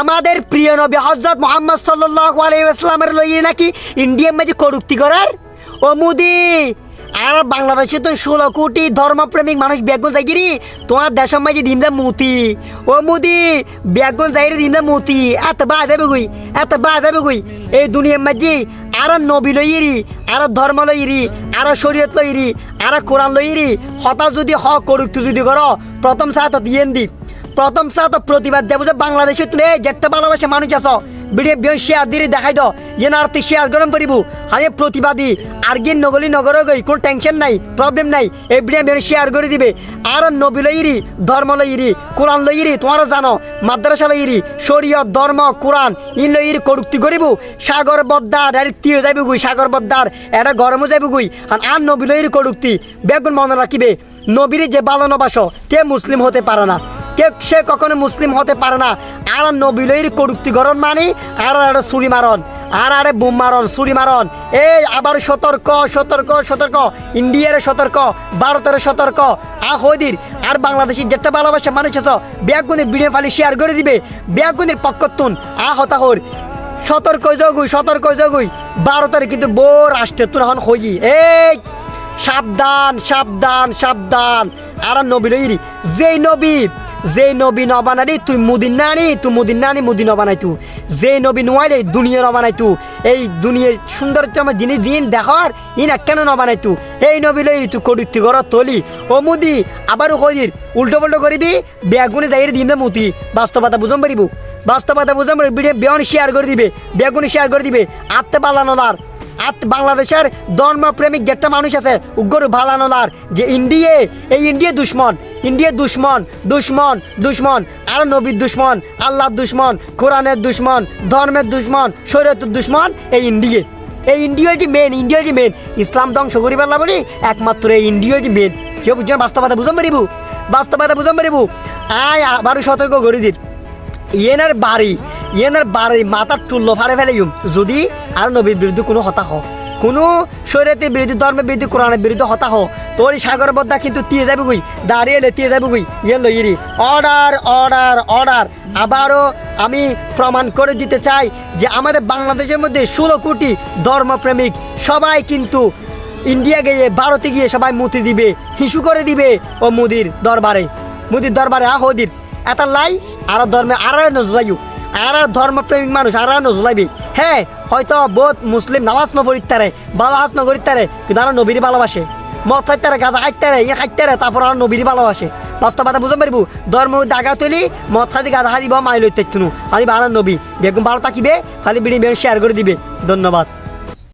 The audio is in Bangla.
আমাদের প্রিয় নবী হজরত মোহাম্মদ সাল্লাহ আলাইসলামের লইয়ে নাকি ইন্ডিয়ার মাঝে কটুক্তি করার? ও মুদি, আর বাংলাদেশে তো ষোলো কোটি ধর্মপ্রেমিক মানুষ বেগুন যাইগিরি তোমার দেশের মাঝে দিমদা মুতি। ও মুদি, বেগুন যাইরে দিমদা মুতি। এত বা যাবে গুই এত বা যাবে গুই এই দুনিয়ার মাঝে আর নবী লইরি আর ধর্ম লইরি আর শরীয়ত লইরি আর কোরআন লইরি হঠাৎ যদি হ কটুক্তি যদি করো, প্রথম সাথ দিয়েন দি প্রথম সাথ প্রতিবাদ দেবো যে বাংলাদেশে তুমি এই যেটা ভালোবাসে মানুষ আছো। ভিডিও বিয়ে শেয়ার দিয়ে দেখাই দাও। যে না তুই শেয়ার গরম করিব। হাই প্রতিবাদী আর গিয়ে নগলি নগর গই, কোনো টেনশন নাই প্রবলেম নাই। এই ভিডিও বিয়ে শেয়ার করে দিবে। আর নবী লইরি ধর্ম লইরি কোরআন লইরি তোমারও জানো, মাদ্রাসা লইরি শরীয়ত, ধর্ম, কোরআন ইন লইরি কটুক্তি করিব। সাগর বদ্দার ডাইরেক্ট তিয়ে যাইব গুই, সাগর বদ্দার এটা গরমও যাইব গুই। আর আর নবী লইরি কটুক্তি, বেগুন মনে রাখিবে, নবীর যে বালনবাস তে মুসলিম হতে পারে না। সে কখনো মুসলিম হতে পারে না। আর নবিলের কটুক্তি গরণ মানে আর আরে ছুরি মারন আর আরে বুম মারণ, ছুরি মারণ। এই আবার সতর্ক সতর্ক সতর্ক। ইন্ডিয়ার সতর্ক, ভারতের সতর্ক। আ হদির আর বাংলাদেশের যেটা ভালোবাসা মানুষ আছে ব্যাগুনের ভিডিও ফালি শেয়ার করে দিবে ব্যাগুনের পক্ষতুন আ হতাহর সতর্ক জগুই সতর্ক জগুই। ভারতের কিন্তু বোর রাষ্ট্রের তুন এখন হই এই, সাবধান সাবধান সাবধান। আর নবী যেই নবী যেই নবী নবানারি তুই মুদিন নানি তুই মুদিন নানি মুদিন নবানাই তু যেই নবী নোয়াইলে, দুনিয়া নবানাই তু এই দুনিয়ার সৌন্দর্য আমার জিনিস দিন দেখার, ইন কেন নবানাই তু এই নবী লইরি তুই কটুক্তি কর তলি। ও মুদি, আবারও কইদির উল্টো পাল্টো করিবি, বেগুনে যাই দিন মুতি বাস্তবতা বুঝম পারিব? বাস্তবতা বুঝম পারিব বেয়ন শেয়ার করে দিবে, বেগুনে শেয়ার করে দিবে, আত্মে পালানোলার। আর বাংলাদেশের ধর্মপ্রেমিক যেটা মানুষ আছে উগ্র ভালানোলার, যে ইন্ডিয়ে, এই ইন্ডিয়া দুশ্মন ইন্ডিয়া দুশ্মন দুশ্মন দুশ্মন, আর নবীর দুশ্মন, আল্লাহর দুশ্মন, কোরআনের দুশ্মন, ধর্মের দুশ্মন, শরীয়তের দুশ্মন, এই ইন্ডিয়ে। এই ইন্ডিয়া যে মেন ইন্ডিয়া যে মেন ইসলাম ধ্বংস করি পারলা বলি একমাত্র এই ইন্ডিয়া যে মেন কেউ বুঝছেন বাস্তবতা বুঝাম পারিব বাস্তবতা বুঝাম পারিব আয়, আবারও সতর্ক করে দিন। ইয়েনার বাড়ি ইয়েনার বাড়ি মাথার টুল্লো ফাড়ে ইউম যদি আর নবীর বিরুদ্ধে কোনো হতাশ কোনো শরীয়তের বিরুদ্ধে, ধর্মের বিরুদ্ধে, কোরআনের বিরুদ্ধে হতাশ হ তোর সাগর বদ্ধা কিন্তু তিয়ে যাবে গুই দাঁড়িয়ে এলে তিয়ে যাবে গুই ইয়ে লইরি অর্ডার অর্ডার অর্ডার। আবারও আমি প্রমাণ করে দিতে চাই যে আমাদের বাংলাদেশের মধ্যে ষোলো কোটি ধর্মপ্রেমিক সবাই কিন্তু ইন্ডিয়া গিয়ে, ভারতে গিয়ে সবাই মুতি দিবে, হিসু করে দিবে, ও মুদির দরবারে। মুদির দরবারে, আহ ওদির এত লাই, আর ধর্মে আর নজলাইও আর আর ধর্মপ্রেমিক মানুষ আর আর নজলাইবি। হ্যাঁ হয়তো বহুত মুসলিম নামাজ নগরীর তারে ভালো হাজ নগরিত তারে, কিন্তু আর নবীর ভালোবাসে। মদ খাইতারে গাঁজা খাইতারে ইয়ে খাইতারে তারপর আর নবীর ভালোবাসে। বাস্তবতা বুঝতে পারব? ধর্ম দাগা তুলি মদ খাইতে গাঁজা হারিব মাইল আমি আর নবী। বেগুন ভালো থাকিবে খালি বিড়ি বেড়ে শেয়ার করে দিবে। ধন্যবাদ।